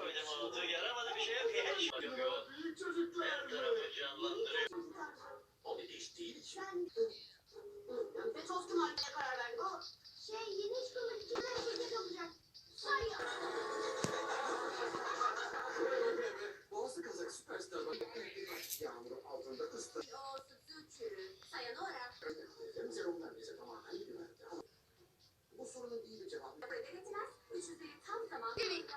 koydum oldu. Yaramadı bir şey yok. Yani şey yapıyor. Her tarafı canlandırıyor. O bir iş değil. Ben ve tostun haline karar verdim. O şey yeni iş bulmak için de şurada kalacak. Say ya. Boğazlı kazak süperstar var. Yağmurun altında ıslat. Sayonara. Remzi Rumlar bize tamamen güvendi ama bu sorunun iyi bir cevabı. Ödenetilmez, 300 tam zaman. Evet.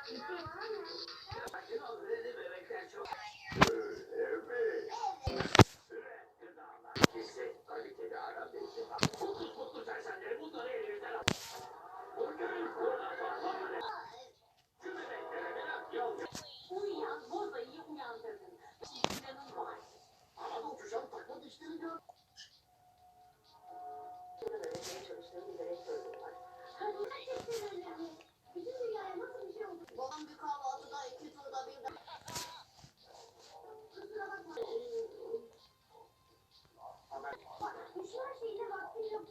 你休息一下吧我自己就了